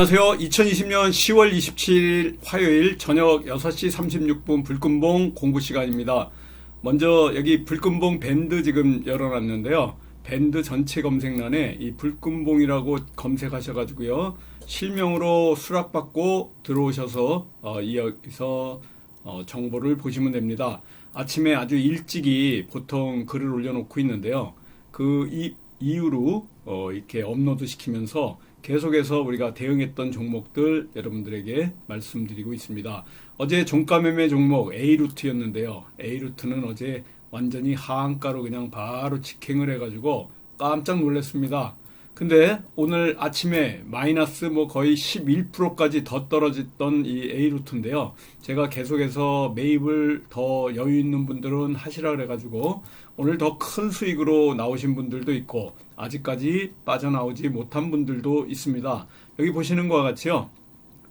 안녕하세요. 2020년 10월 27일 화요일 저녁 6시 36분 불금봉 공부 시간입니다. 먼저 여기 불금봉 밴드 지금 열어놨는데요. 밴드 전체 검색란에 이 불금봉이라고 검색하셔가지고요. 실명으로 수락받고 들어오셔서 어, 여기서 어, 정보를 보시면 됩니다. 아침에 아주 일찍이 보통 글을 올려놓고 있는데요. 그 이, 이후로 어, 이렇게 업로드 시키면서 계속해서 우리가 대응했던 종목들 여러분들에게 말씀드리고 있습니다. 어제 종가 매매 종목 A루트였는데요. A루트는 어제 완전히 하한가로 그냥 바로 직행을 해가지고 깜짝 놀랐습니다. 근데 오늘 아침에 마이너스 뭐 거의 11%까지 더 떨어졌던 이 A루트인데요. 제가 계속해서 매입을 더 여유 있는 분들은 하시라 그래가지고 오늘 더 큰 수익으로 나오신 분들도 있고 아직까지 빠져나오지 못한 분들도 있습니다. 여기 보시는 것과 같이요.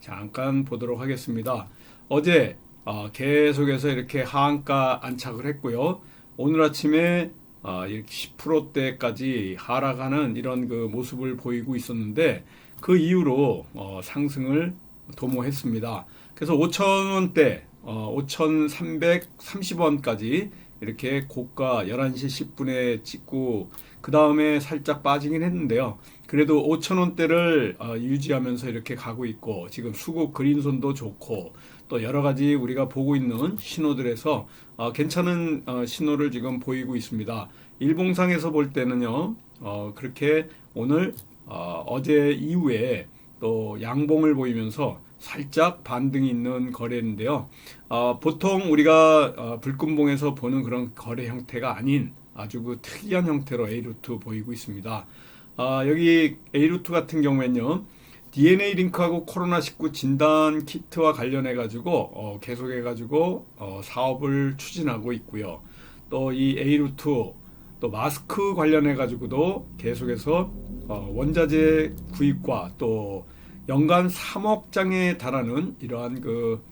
잠깐 보도록 하겠습니다. 어제 어, 계속해서 이렇게 하한가 안착을 했고요. 오늘 아침에 어, 이렇게 10%대까지 하락하는 이런 그 모습을 보이고 있었는데 그 이후로 어, 상승을 도모했습니다. 그래서 5,000원대, 어, 5,330원까지 이렇게 고가 11시 10분에 찍고 그 다음에 살짝 빠지긴 했는데요. 그래도 5,000원대를 어, 유지하면서 이렇게 가고 있고 지금 수급 그린손도 좋고 또 여러 가지 우리가 보고 있는 신호들에서 어, 괜찮은 어, 신호를 지금 보이고 있습니다. 일봉상에서 볼 때는요. 어, 그렇게 오늘 어, 어제 이후에 또 양봉을 보이면서 살짝 반등이 있는 거래인데요. 어, 보통 우리가 어, 불금봉에서 보는 그런 거래 형태가 아닌 아주 그 특이한 형태로 A루트 보이고 있습니다. 아, 여기 A루트 같은 경우에는요. DNA 링크하고 코로나19 진단 키트와 관련해 가지고 어, 계속해 가지고 어, 사업을 추진하고 있고요. 또 이 A루트 또 마스크 관련해 가지고도 계속해서 어, 원자재 구입과 또 연간 3억 장에 달하는 이러한 그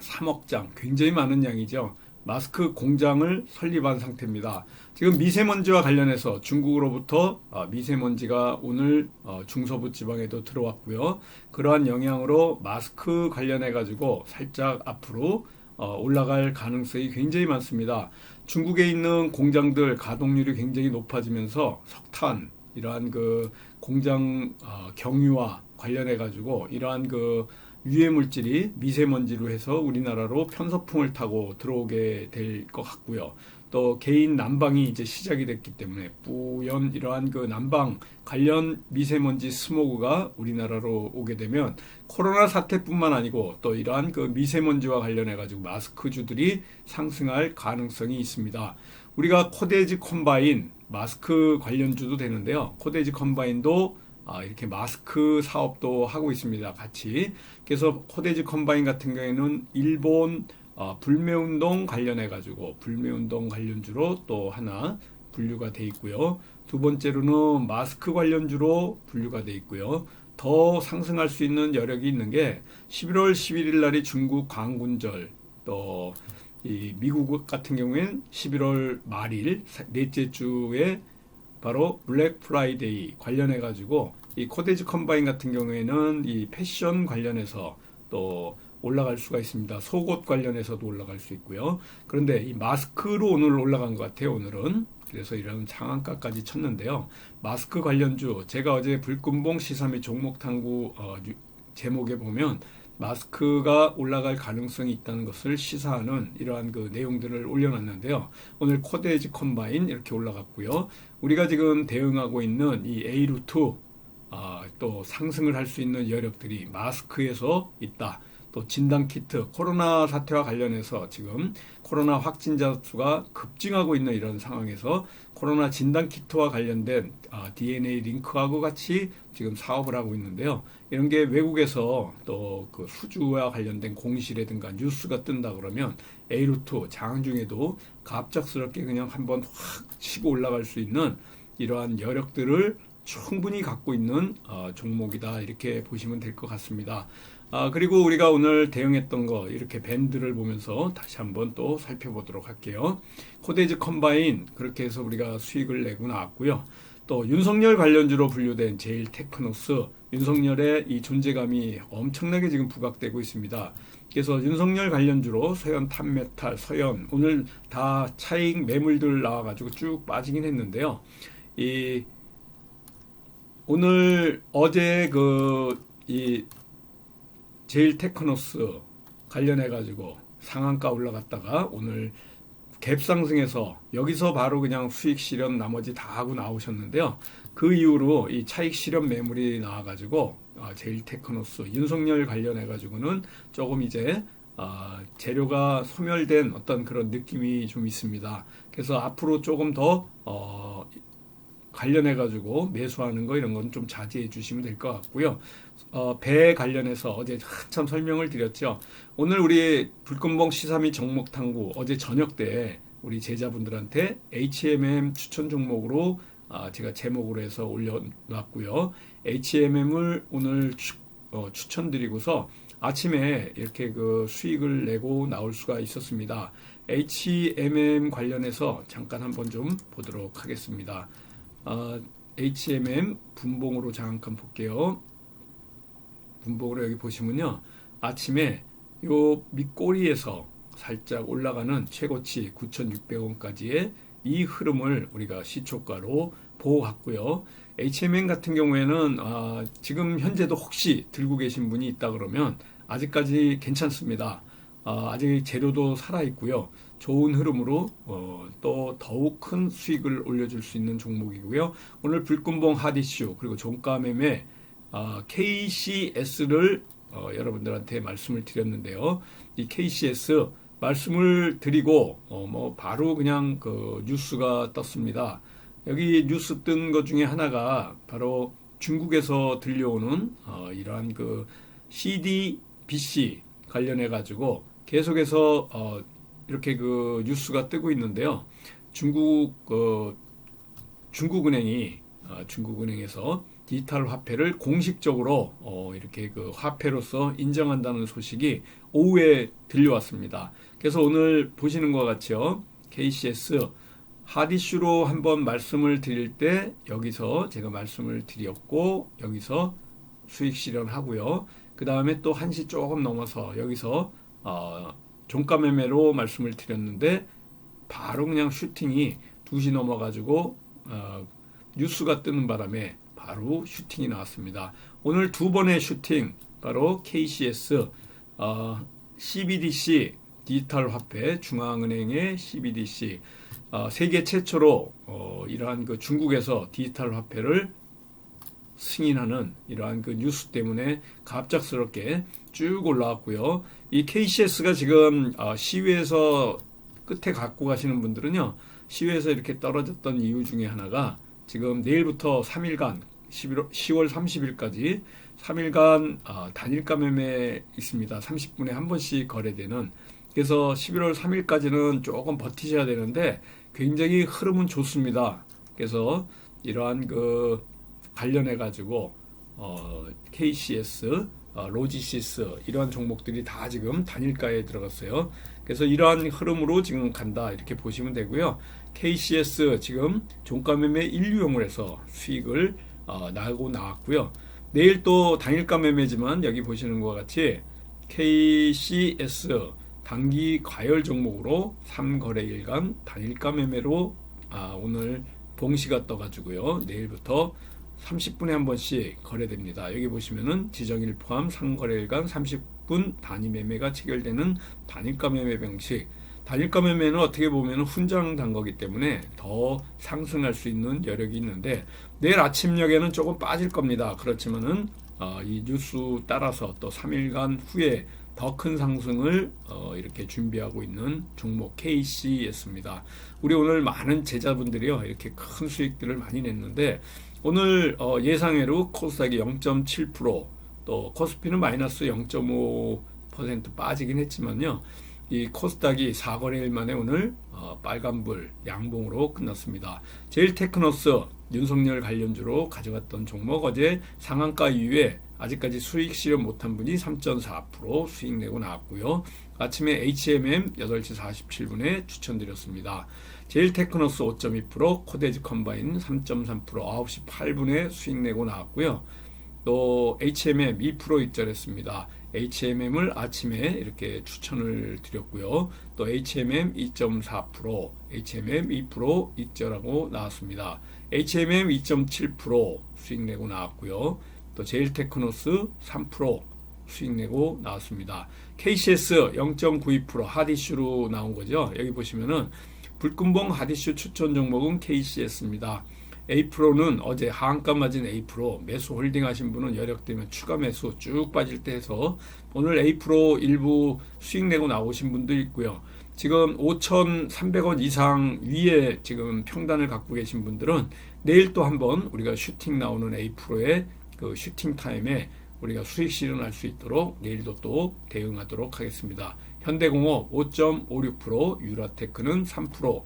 3억 장 굉장히 많은 양이죠. 마스크 공장을 설립한 상태입니다. 지금 미세먼지와 관련해서 중국으로부터 어, 미세먼지가 오늘 어, 중서부 지방에도 들어왔고요. 그러한 영향으로 마스크 관련해 가지고 살짝 앞으로 어, 올라갈 가능성이 굉장히 많습니다. 중국에 있는 공장들 가동률이 굉장히 높아지면서 석탄 이러한 그 공장 경유와 관련해 가지고 이러한 그 유해 물질이 미세먼지로 해서 우리나라로 편서풍을 타고 들어오게 될 것 같고요. 또 개인 난방이 이제 시작이 됐기 때문에 뿌연 이러한 그 난방 관련 미세먼지 스모그가 우리나라로 오게 되면 코로나 사태뿐만 아니고 또 이러한 그 미세먼지와 관련해 가지고 마스크주들이 상승할 가능성이 있습니다. 우리가 코데지 컴바인 마스크 관련주도 되는데요. 코데지 컴바인도 아, 이렇게 마스크 사업도 하고 있습니다. 같이. 그래서 코데지 컴바인 같은 경우에는 일본 어, 불매운동 관련해 가지고 불매운동 관련주로 또 하나 분류가 돼 있고요. 두 번째로는 마스크 관련주로 분류가 돼 있고요. 더 상승할 수 있는 여력이 있는 게 11월 11일 날이 중국 광군절 또 이 미국 같은 경우엔 11월 말일 넷째 주에 바로 블랙 프라이데이 관련해 가지고 이 코데지 컴바인 같은 경우에는 이 패션 관련해서 또 올라갈 수가 있습니다. 속옷 관련해서도 올라갈 수 있고요. 그런데 이 마스크로 오늘 올라간 것 같아요. 오늘은 그래서 이런 상한가까지 쳤는데요. 마스크 관련주 제가 어제 불금봉 시사 및 종목 탐구 어, 제목에 보면 마스크가 올라갈 가능성이 있다는 것을 시사하는 이러한 그 내용들을 올려놨는데요. 오늘 코데지 컴바인 이렇게 올라갔고요. 우리가 지금 대응하고 있는 이 A루트 아, 또 상승을 할 수 있는 여력들이 마스크에서 있다. 또 진단 키트 코로나 사태와 관련해서 지금 코로나 확진자 수가 급증하고 있는 이런 상황에서 코로나 진단 키트와 관련된 아, DNA 링크하고 같이 지금 사업을 하고 있는데요. 이런 게 외국에서 또 그 수주와 관련된 공시라든가 뉴스가 뜬다 그러면 A루트 장중에도 갑작스럽게 그냥 한번 확 치고 올라갈 수 있는 이러한 여력들을 충분히 갖고 있는 어, 종목이다 이렇게 보시면 될 것 같습니다. 아, 그리고 우리가 오늘 대응했던 거 이렇게 밴드를 보면서 다시 한번 또 살펴보도록 할게요. 코데즈 컴바인 그렇게 해서 우리가 수익을 내고 나왔고요. 또 윤석열 관련주로 분류된 제일 테크노스 윤석열의 이 존재감이 엄청나게 지금 부각되고 있습니다. 그래서 윤석열 관련주로 서현 탑메탈, 서현 오늘 다 차익 매물들 나와가지고 쭉 빠지긴 했는데요. 이 오늘 어제 그이 제일 테크노스 관련해 가지고 상한가 올라갔다가 오늘 갭 상승해서 여기서 바로 그냥 수익 실현 나머지 다 하고 나오셨는데요. 그 이후로 이 차익 실현 매물이 나와 가지고 아, 제일 테크노스 윤석열 관련해 가지고는 조금 이제 아, 재료가 소멸된 어떤 그런 느낌이 좀 있습니다. 그래서 앞으로 조금 더 어, 관련해 가지고 매수하는 거 이런 건 좀 자제해 주시면 될 것 같고요. 어, 배 관련해서 어제 한참 설명을 드렸죠. 오늘 우리 불금봉 시사미 종목 탐구 어제 저녁 때 우리 제자분들한테 HMM 추천 종목으로 아, 제가 제목으로 해서 올려놨고요. HMM을 오늘 추, 어, 추천드리고서 아침에 이렇게 그 수익을 내고 나올 수가 있었습니다. HMM 관련해서 잠깐 한번 좀 보도록 하겠습니다. 어, HMM 분봉으로 잠깐 볼게요. 분봉으로 여기 보시면요. 아침에 요 밑꼬리에서 살짝 올라가는 최고치 9,600원까지의 이 흐름을 우리가 시초가로 보호했고요. HMN 같은 경우에는 아, 지금 현재도 혹시 들고 계신 분이 있다 그러면 아직까지 괜찮습니다. 아, 직 재료도 살아 있고요. 좋은 흐름으로 어, 또 더욱 큰 수익을 올려줄 수 있는 종목이고요. 오늘 불금봉 하디슈 그리고 종가 매매 어, KCS를 어, 여러분들한테 말씀을 드렸는데요. 이 KCS 말씀을 드리고 어, 뭐 바로 그냥 그 뉴스가 떴습니다. 여기 뉴스 뜬 것 중에 하나가 바로 중국에서 들려오는 어, 이러한 그 CDBC 관련해 가지고 계속해서 어, 이렇게 그 뉴스가 뜨고 있는데요. 중국 어, 중국은행이 어, 중국은행에서 디지털 화폐를 공식적으로 어, 이렇게 그 화폐로서 인정한다는 소식이 오후에 들려왔습니다. 그래서 오늘 보시는 것 같이요. KCS 하디슈로 한번 말씀을 드릴 때 여기서 제가 말씀을 드렸고 여기서 수익 실현하고요. 그 다음에 또 1시 조금 넘어서 여기서 어, 종가 매매로 말씀을 드렸는데 바로 그냥 슈팅이 2시 넘어가지고 어, 뉴스가 뜨는 바람에 바로 슈팅이 나왔습니다. 오늘 두 번의 슈팅 바로 KCS 어, CBDC 디지털 화폐 중앙은행의 CBDC 어, 세계 최초로 어, 이러한 그 중국에서 디지털 화폐를 승인하는 이러한 그 뉴스 때문에 갑작스럽게 쭉 올라왔고요. 이 KCS가 지금 어, 시위에서 끝에 갖고 가시는 분들은요. 시위에서 이렇게 떨어졌던 이유 중에 하나가 지금 내일부터 3일간 11월, 10월 30일까지 3일간 어, 단일가 매매 있습니다. 30분에 한 번씩 거래되는 그래서 11월 3일까지는 조금 버티셔야 되는데 굉장히 흐름은 좋습니다. 그래서 이러한 그 관련해 가지고 어, KCS, 어, 로지시스 이러한 종목들이 다 지금 단일가에 들어갔어요. 그래서 이러한 흐름으로 지금 간다 이렇게 보시면 되고요. KCS 지금 종가 매매 인류용을 해서 수익을 어, 나고 나왔고요. 내일 또 단일가 매매지만 여기 보시는 것 같이 KCS 단기 과열 종목으로 3거래일간 단일가 매매로 아, 오늘 봉시가 떠가지고요. 내일부터 30분에 한 번씩 거래됩니다. 여기 보시면은 지정일 포함 3거래일간 30분 단위 매매가 체결되는 단일가 매매 방식. 단일가 매매는 어떻게 보면 훈장 단 거기 때문에 더 상승할 수 있는 여력이 있는데 내일 아침녘에는 조금 빠질 겁니다. 그렇지만은 어, 이 뉴스 따라서 또 3일간 후에 더 큰 상승을 어, 이렇게 준비하고 있는 종목 KC였습니다. 우리 오늘 많은 제자분들이요 이렇게 큰 수익들을 많이 냈는데 오늘 어, 예상외로 코스닥이 0.7%또 코스피는 마이너스 0.5% 빠지긴 했지만요. 이 코스닥이 4거래일 만에 오늘 어, 빨간불 양봉으로 끝났습니다. 제일 테크노스 윤석열 관련주로 가져갔던 종목 어제 상한가 이후에 아직까지 수익 실현 못한 분이 3.4% 수익 내고 나왔고요. 아침에 HMM 8시 47분에 추천드렸습니다. 제일 테크노스 5.2%, 코데즈 컴바인 3.3% 9시 8분에 수익 내고 나왔고요. 또 HMM 2% 입절했습니다. HMM을 아침에 이렇게 추천을 드렸고요. 또 HMM 2.4%, HMM 2% 입절하고 나왔습니다. HMM 2.7% 수익 내고 나왔고요. 또 제일테크노스 3% 수익 내고 나왔습니다. KCS 0.92% 하디슈로 나온 거죠. 여기 보시면은 불금봉 하디슈 추천 종목은 KCS입니다. A프로는 어제 하한가 맞은 A프로 매수 홀딩 하신 분은 여력되면 추가 매수 쭉 빠질 때 해서 오늘 A프로 일부 수익 내고 나오신 분도 있고요. 지금 5,300원 이상 위에 지금 평단을 갖고 계신 분들은 내일 또 한번 우리가 슈팅 나오는 A프로의 그 슈팅 타임에 우리가 수익 실현할 수 있도록 내일도 또 대응하도록 하겠습니다. 현대공업 5.56%, 유라테크는 3%,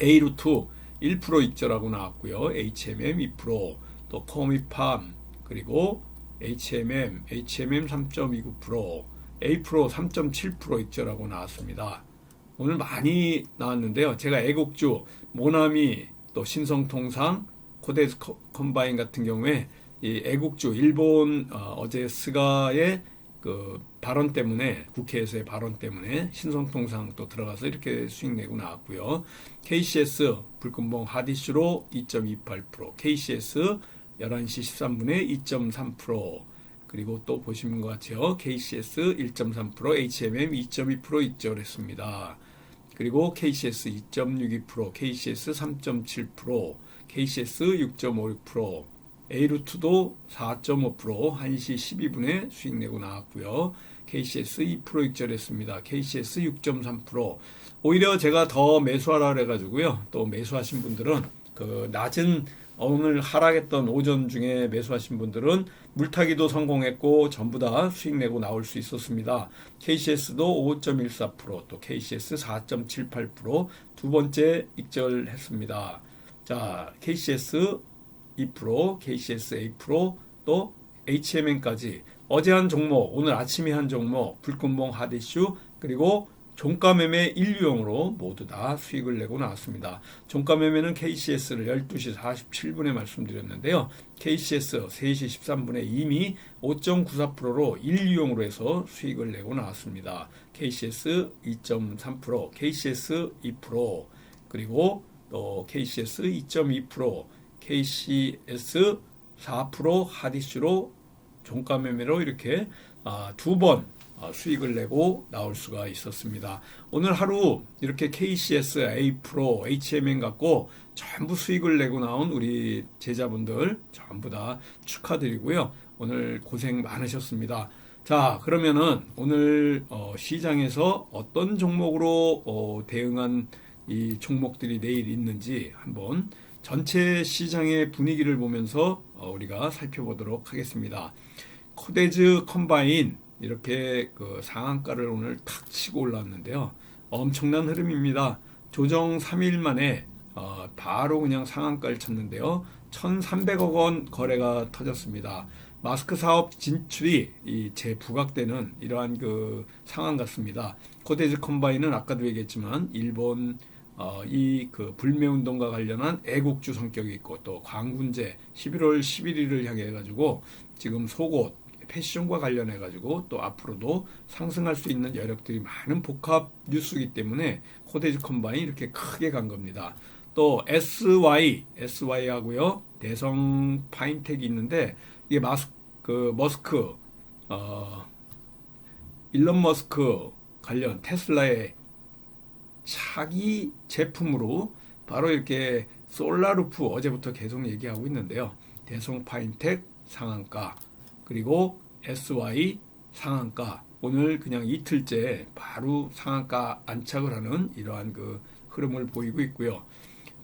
A루트 1% 입절하고 나왔고요. HMM 2%, 또 코미팜 그리고 HMM, HMM 3.29%, A 프로 3.7% 입절하고 나왔습니다. 오늘 많이 나왔는데요. 제가 애국주, 모나미, 또 신성통상, 코데스 컴바인 같은 경우에 이 애국주 일본 어, 제 스가의 그 발언 때문에 국회에서의 발언 때문에 신성통상 또 들어가서 이렇게 수익 내고 나왔고요. KCS 불금봉 하디슈로 2.28%, KCS 11시 13분에 2.3%, 그리고 또 보시는 것 같아요. KCS 1.3%, HMM 2.2% 입절했습니다. 그리고 KCS 2.62%, KCS 3.7%, KCS 6.56%, A루트도 4.5% 1시 12분에 수익 내고 나왔고요. KCS 2% 익절했습니다. KCS 6.3% 오히려 제가 더 매수하라 그래가지고요. 또 매수하신 분들은 그 낮은 오늘 하락했던 오전 중에 매수하신 분들은 물타기도 성공했고 전부 다 수익 내고 나올 수 있었습니다. KCS도 5.14%또 KCS 4.78%두 번째 익절했습니다. 자, KCS 2%, KCS A%, 또 HMN까지 어제 한 종목, 오늘 아침에 한 종목, 불금봉 하디슈, 그리고 종가 매매 인류용으로 모두 다 수익을 내고 나왔습니다. 종가 매매는 KCS를 12시 47분에 말씀드렸는데요. KCS 3시 13분에 이미 5.94%로 인류용으로 해서 수익을 내고 나왔습니다. KCS 2.3%, KCS 2%, 그리고 또 KCS 2.2%, KCS 4% 하디스로 종가 매매로 이렇게 아, 두번 아, 수익을 내고 나올 수가 있었습니다. 오늘 하루 이렇게 KCS, A 프로, HMN 갖고 전부 수익을 내고 나온 우리 제자분들 전부 다 축하드리고요. 오늘 고생 많으셨습니다. 자, 그러면은 오늘 어, 시장에서 어떤 종목으로 어, 대응한 이 종목들이 내일 있는지 한번 전체 시장의 분위기를 보면서 어, 우리가 살펴보도록 하겠습니다. 코데즈 컴바인 이렇게 그 상한가를 오늘 탁 치고 올랐는데요. 엄청난 흐름입니다. 조정 3일 만에 어, 바로 그냥 상한가를 쳤는데요. 1,300억 원 거래가 터졌습니다. 마스크 사업 진출이 이 재부각되는 이러한 그 상황 같습니다. 코데즈 컴바인은 아까도 얘기했지만 일본 어, 이그 불매운동과 관련한 애국주 성격이 있고 또 광군제 11월 11일을 향해 가지고 지금 속옷 패션과 관련해 가지고 또 앞으로도 상승할 수 있는 여력들이 많은 복합 뉴스이기 때문에 코데즈 컴바인 이렇게 크게 간 겁니다. 또 SY, SY 하고요. 대성 파인텍이 있는데 이게 마스 그 머스크 어 일론 머스크 관련 테슬라의 차기 제품으로 바로 이렇게 솔라루프 어제부터 계속 얘기하고 있는데요. 대성 파인텍 상한가 그리고 SY 상한가 오늘 그냥 이틀째 바로 상한가 안착을 하는 이러한 그 흐름을 보이고 있고요.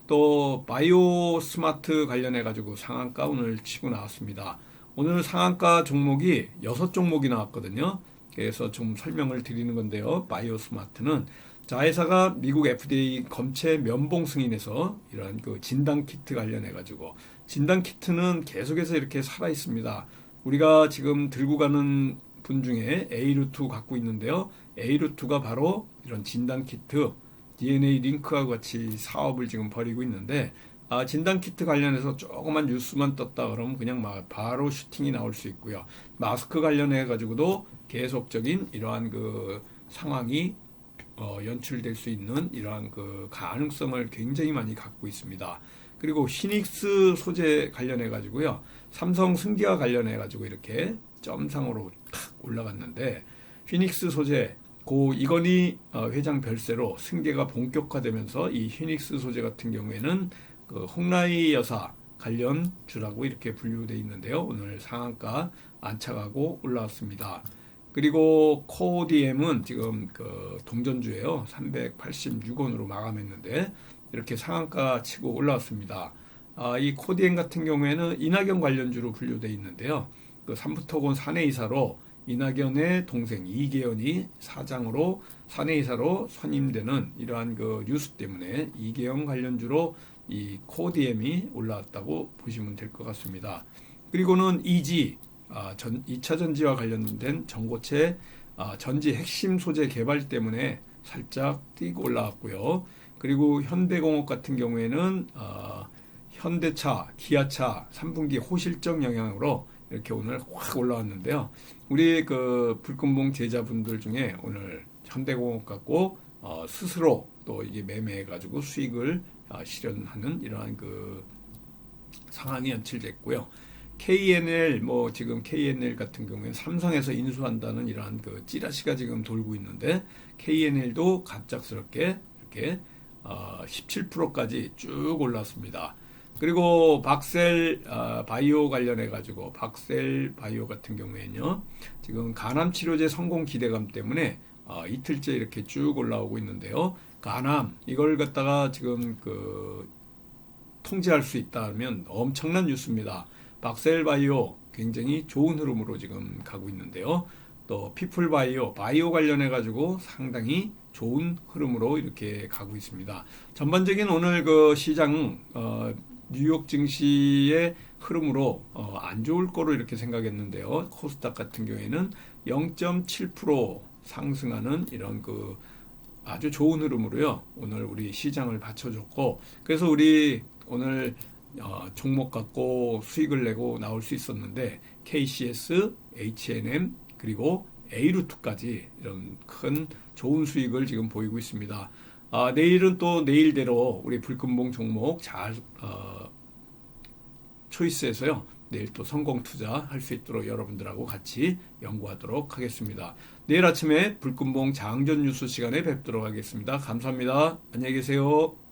또 바이오 스마트 관련해 가지고 상한가 오늘 치고 나왔습니다. 오늘 상한가 종목이 여섯 종목이 나왔거든요. 그래서 좀 설명을 드리는 건데요. 바이오 스마트는 자회사가 미국 FDA 검체 면봉 승인에서 이런 그 진단 키트 관련해 가지고 진단 키트는 계속해서 이렇게 살아 있습니다. 우리가 지금 들고 가는 분 중에 A 루트 갖고 있는데요. A 루트가 바로 이런 진단 키트 DNA 링크와 같이 사업을 지금 벌이고 있는데 아, 진단 키트 관련해서 조그만 뉴스만 떴다 그러면 그냥 막 바로 슈팅이 나올 수 있고요. 마스크 관련해 가지고도 계속적인 이러한 그 상황이 어, 연출될 수 있는 이러한 그 가능성을 굉장히 많이 갖고 있습니다. 그리고 히닉스 소재 관련해 가지고요. 삼성 승기와 관련해 가지고 이렇게 점상으로 탁 올라갔는데 휘닉스 소재 고 이건희 어, 회장 별세로 승계가 본격화되면서 이 휘닉스 소재 같은 경우에는 그 홍라이 여사 관련 주라고 이렇게 분류돼 있는데요. 오늘 상한가 안착하고 올라왔습니다. 그리고 코디엠은 지금 그 동전주예요. 386원으로 마감했는데 이렇게 상한가 치고 올라왔습니다. 아, 이 코디엠 같은 경우에는 이낙연 관련주로 분류돼 있는데요. 그 삼부토건 사내이사로 이낙연의 동생 이계현이 사장으로 사내이사로 선임되는 이러한 그 뉴스 때문에 이계현 관련주로 이 코디엠이 올라왔다고 보시면 될 것 같습니다. 그리고는 이지 아, 전 2차 전지와 관련된 전고체 아, 전지 핵심 소재 개발 때문에 살짝 뛰고 올라왔고요. 그리고 현대공업 같은 경우에는 아, 현대차, 기아차 3분기 호실적 영향으로 이렇게 오늘 확 올라왔는데요. 우리 그 불금봉 제자분들 중에 오늘 현대공업 갖고 어, 스스로 또 이게 매매해가지고 수익을 어, 실현하는 이러한 그 상황이 연출됐고요. KNL 뭐 지금 KNL 같은 경우에 삼성에서 인수한다는 이러한 그 찌라시가 지금 돌고 있는데 KNL도 갑작스럽게 이렇게 어, 17%까지 쭉 올랐습니다. 그리고 박셀 어, 바이오 관련해 가지고 박셀 바이오 같은 경우에는요 지금 간암 치료제 성공 기대감 때문에 어, 이틀째 이렇게 쭉 올라오고 있는데요 간암 이걸 갖다가 지금 그 통제할 수 있다면 엄청난 뉴스입니다 박셀 바이오 굉장히 좋은 흐름으로 지금 가고 있는데요 또 피플 바이오 바이오 관련해 가지고 상당히 좋은 흐름으로 이렇게 가고 있습니다 전반적인 오늘 그 시장 어, 뉴욕 증시의 흐름으로 어, 안 좋을 거로 이렇게 생각했는데요. 코스닥 같은 경우에는 0.7% 상승하는 이런 그 아주 좋은 흐름으로요. 오늘 우리 시장을 받쳐줬고 그래서 우리 오늘 어, 종목 갖고 수익을 내고 나올 수 있었는데 KCS, H&M 그리고 A루트까지 이런 큰 좋은 수익을 지금 보이고 있습니다. 아, 내일은 또 내일대로 우리 불금봉 종목 잘 어, 초이스해서요. 내일 또 성공 투자할 수 있도록 여러분들하고 같이 연구하도록 하겠습니다. 내일 아침에 불금봉 장전 뉴스 시간에 뵙도록 하겠습니다. 감사합니다. 안녕히 계세요.